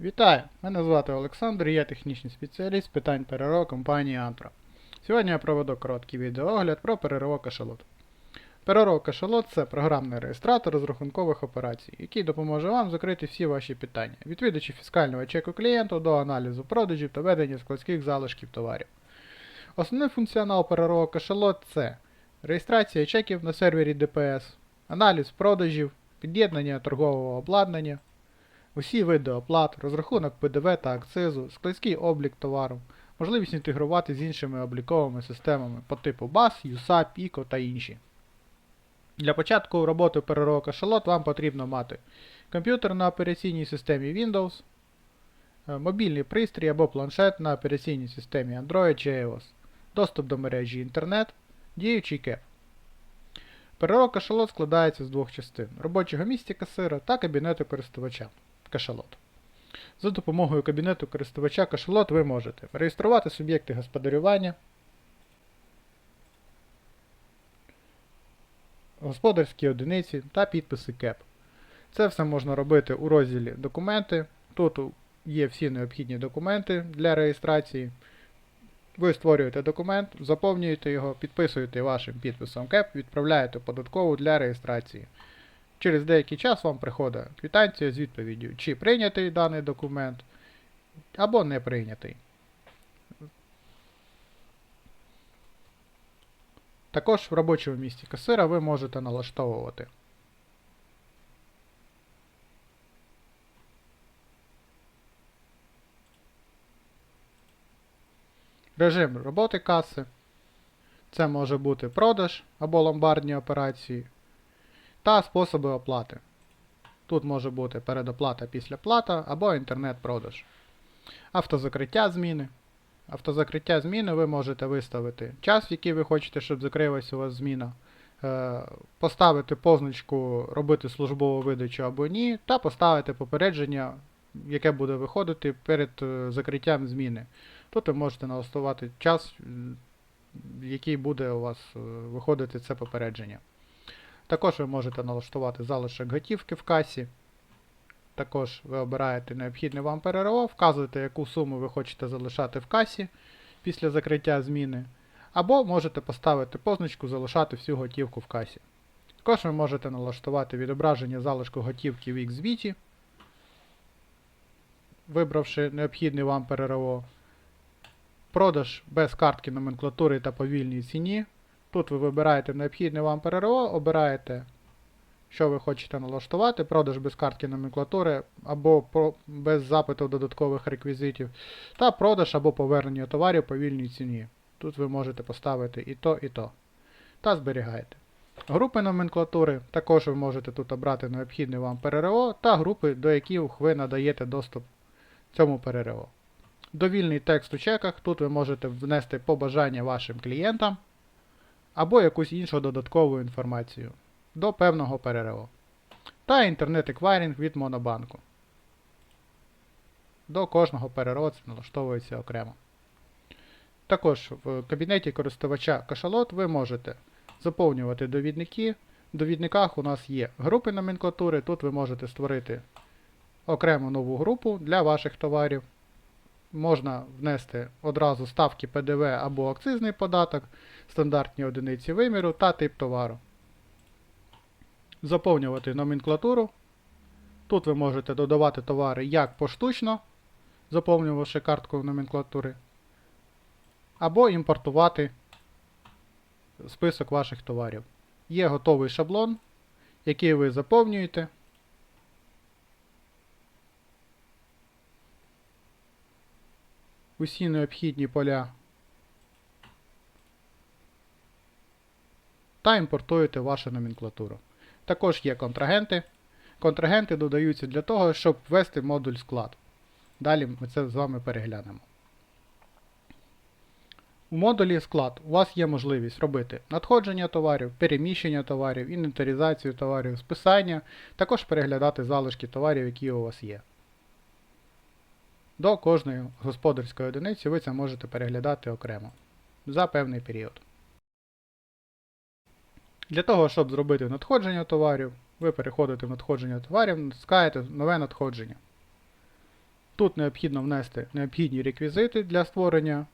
Вітаю! Мене звати Олександр, я технічний спеціаліст з питань ПРО компанії Antro. Сьогодні я проведу короткий відеоогляд про ПРО кашалот. ПРО кашалот це програмний реєстратор розрахункових операцій, який допоможе вам закрити всі ваші питання, від видачі фіскального чеку клієнту до аналізу продажів та ведення складських залишків товарів. Основний функціонал ПРО кашалот це реєстрація чеків на сервері ДПС, аналіз продажів, під'єднання торгового обладнання, Усі види оплат, розрахунок ПДВ та акцизу, складський облік товару, можливість інтегрувати з іншими обліковими системами по типу BAS, USAP, ICO та інші. Для початку роботи ПРРО кашалот вам потрібно мати комп'ютер на операційній системі Windows, е, мобільний пристрій або планшет на операційній системі Android чи iOS, доступ до мережі інтернет, діючий КЕП. ПРРО кашалот складається з двох частин робочого місця касира та кабінету користувача кашалот. За допомогою кабінету користувача кашалот ви можете реєструвати суб'єкти господарювання, господарські одиниці та підписи КЕП. Це все можна робити у розділі Документи. Тут є всі необхідні документи для реєстрації. Ви створюєте документ, заповнюєте його, підписуєте вашим підписом КЕП, відправляєте податкову для реєстрації. Через деякий час вам приходить квитанція з відповіддю, чи прийнятий даний документ, або не прийнятий. Також в робочому місці касира ви можете налаштовувати режим роботи каси. Це може бути продаж або ломбардні операції, та способи оплати. Тут може бути передоплата післяплата або інтернет-продаж. Автозакриття зміни. Автозакриття зміни ви можете виставити час, в який ви хочете, щоб закрилась у вас зміна, е, поставити позначку робити службову видачу або ні, та поставити попередження, яке буде виходити перед е, закриттям зміни. Тут ви можете налаштувати час, в який буде у вас е, виходити це попередження. Також ви можете налаштувати залишок готівки в касі. Також ви обираєте необхідне вам ПРРО, вказуєте, яку суму ви хочете залишати в касі після закриття зміни. Або можете поставити позначку залишати всю готівку в касі. Також ви можете налаштувати відображення залишку готівки в XBT, вибравши необхідний вам ПРРО. Продаж без картки номенклатури та повільній ціні. Тут ви вибираєте необхідне вам ПРРО, обираєте, що ви хочете налаштувати, продаж без картки номенклатури або без запиту додаткових реквізитів, та продаж або повернення товарів по вільній ціні. Тут ви можете поставити і то, і то. Та зберігаєте. Групи номенклатури також ви можете тут обрати необхідне вам ПРРО та групи, до яких ви надаєте доступ цьому ПРРО. Довільний текст у чеках, тут ви можете внести побажання вашим клієнтам або якусь іншу додаткову інформацію до певного ПРРО. Та інтернет-еквайринг від Монобанку. До кожного ПРРО це налаштовується окремо. Також в кабінеті користувача кашалот ви можете заповнювати довідники. В довідниках у нас є групи номенклатури, тут ви можете створити окрему нову групу для ваших товарів. Можна внести одразу ставки ПДВ або акцизний податок, стандартні одиниці виміру та тип товару. Заповнювати номенклатуру. Тут ви можете додавати товари як поштучно, заповнювавши картку номенклатури, або імпортувати список ваших товарів. Є готовий шаблон, який ви заповнюєте. Усі необхідні поля та імпортуєте вашу номенклатуру. Також є контрагенти. Контрагенти додаються для того, щоб ввести модуль склад. Далі ми це з вами переглянемо. У модулі склад у вас є можливість робити надходження товарів, переміщення товарів, інвентаризацію товарів, списання, також переглядати залишки товарів, які у вас є. До кожної господарської одиниці ви це можете переглядати окремо за певний період. Для того, щоб зробити надходження товарів, ви переходите в надходження товарів, натискаєте нове надходження. Тут необхідно внести необхідні реквізити для створення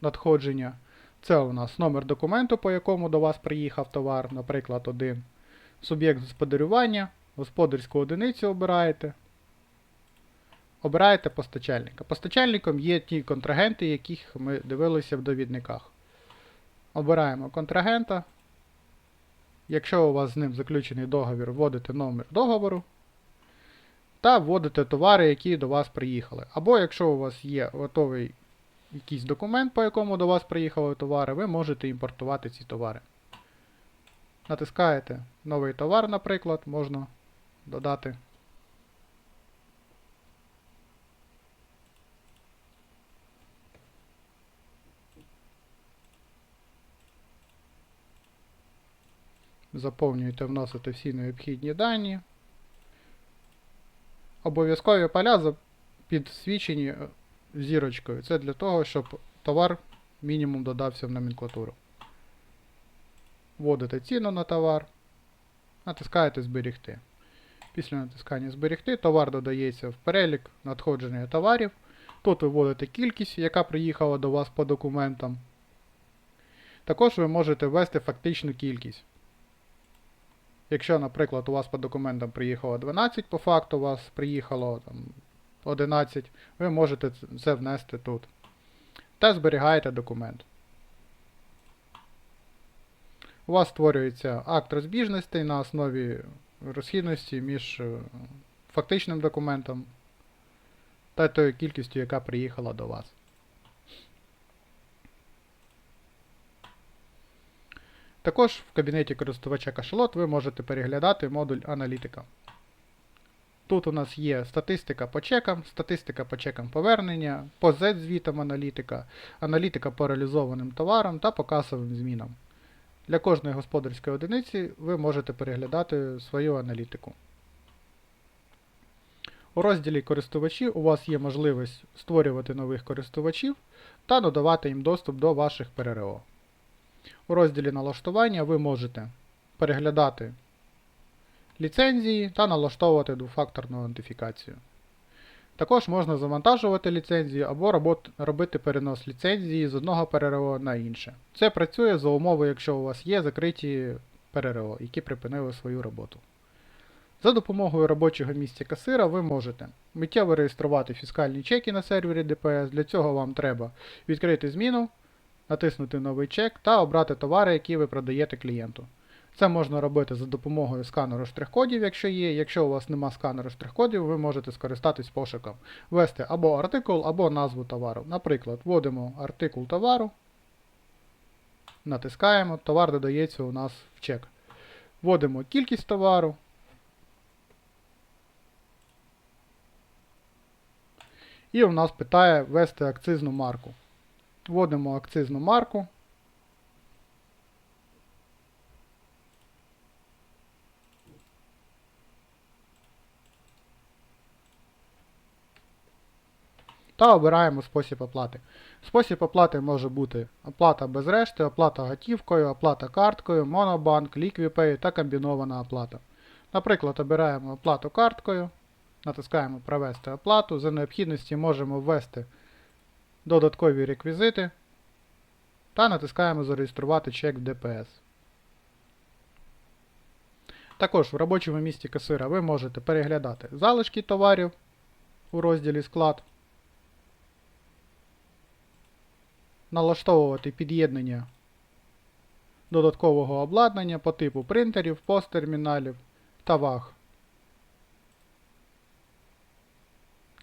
надходження. Це у нас номер документу, по якому до вас приїхав товар, наприклад, один. Суб'єкт господарювання, господарську одиницю обираєте. Обираєте постачальника. Постачальником є ті контрагенти, яких ми дивилися в довідниках. Обираємо контрагента. Якщо у вас з ним заключений договір, вводите номер договору та вводите товари, які до вас приїхали. Або якщо у вас є готовий якийсь документ, по якому до вас приїхали товари, ви можете імпортувати ці товари. Натискаєте новий товар, наприклад, можна додати. Заповнюєте, вносите всі необхідні дані. Обов'язкові поля підсвічені е, зірочкою. Це для того, щоб товар мінімум додався в номенклатуру. Вводите ціну на товар, натискаєте Зберігти. Після натискання Зберігти товар додається в перелік надходження товарів. Тут ви вводите кількість, яка приїхала до вас по документам. Також ви можете ввести фактичну кількість. Якщо, наприклад, у вас по документам приїхало 12, по факту у вас приїхало там, 11, ви можете це внести тут. Та зберігаєте документ. У вас створюється акт розбіжностей на основі розхідності між е, фактичним документом та тою кількістю, яка приїхала до вас. Також в кабінеті користувача кашалот ви можете переглядати модуль аналітика. Тут у нас є статистика по чекам, статистика по чекам повернення, по Z-звітам аналітика, аналітика по реалізованим товарам та по касовим змінам. Для кожної господарської одиниці ви можете переглядати свою аналітику. У розділі користувачі у вас є можливість створювати нових користувачів та додавати їм доступ до ваших ПРРО. У розділі налаштування ви можете переглядати ліцензії та налаштовувати двофакторну аутентифікацію. Також можна завантажувати ліцензії або робити перенос ліцензії з одного ПРРО на інше. Це працює за умови, якщо у вас є закриті ПРРО, які припинили свою роботу. За допомогою робочого місця касира ви можете миттєво реєструвати фіскальні чеки на сервері ДПС. Для цього вам треба відкрити зміну, натиснути новий чек та обрати товари, які ви продаєте клієнту. Це можна робити за допомогою сканеру штрих-кодів, якщо є. Якщо у вас нема сканеру штрих-кодів, ви можете скористатись пошуком. Ввести або артикул, або назву товару. Наприклад, вводимо артикул товару, натискаємо, товар додається у нас в чек. Вводимо кількість товару. І у нас питає ввести акцизну марку. Вводимо акцизну марку. Та обираємо спосіб оплати. Спосіб оплати може бути оплата без решти, оплата готівкою, оплата карткою, монобанк, LiquiPay та комбінована оплата. Наприклад, обираємо оплату карткою, натискаємо Провести оплату. За необхідності можемо ввести додаткові реквізити та натискаємо Зареєструвати чек в ДПС. Також в робочому місці касира ви можете переглядати залишки товарів у розділі склад, налаштовувати під'єднання додаткового обладнання по типу принтерів, посттерміналів та ваг.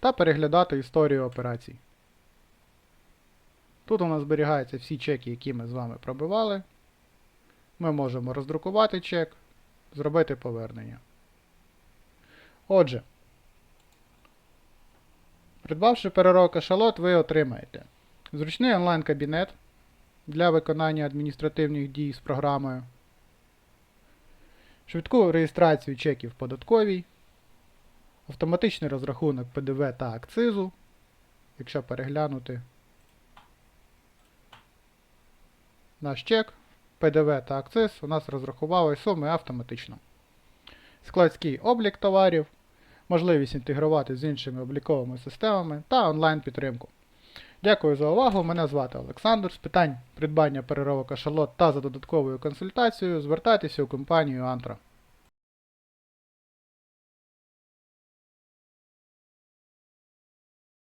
Та переглядати історію операцій. Тут у нас зберігаються всі чеки, які ми з вами пробивали. Ми можемо роздрукувати чек, зробити повернення. Отже, придбавши перерок кашалот, ви отримаєте зручний онлайн-кабінет для виконання адміністративних дій з програмою, швидку реєстрацію чеків податковій, автоматичний розрахунок ПДВ та акцизу, якщо переглянути наш чек, ПДВ та акциз у нас розрахували суми автоматично. Складський облік товарів, можливість інтегрувати з іншими обліковими системами та онлайн-підтримку. Дякую за увагу. Мене звати Олександр. З питань придбання переробок кашалот та за додатковою консультацією звертайтеся у компанію Antro.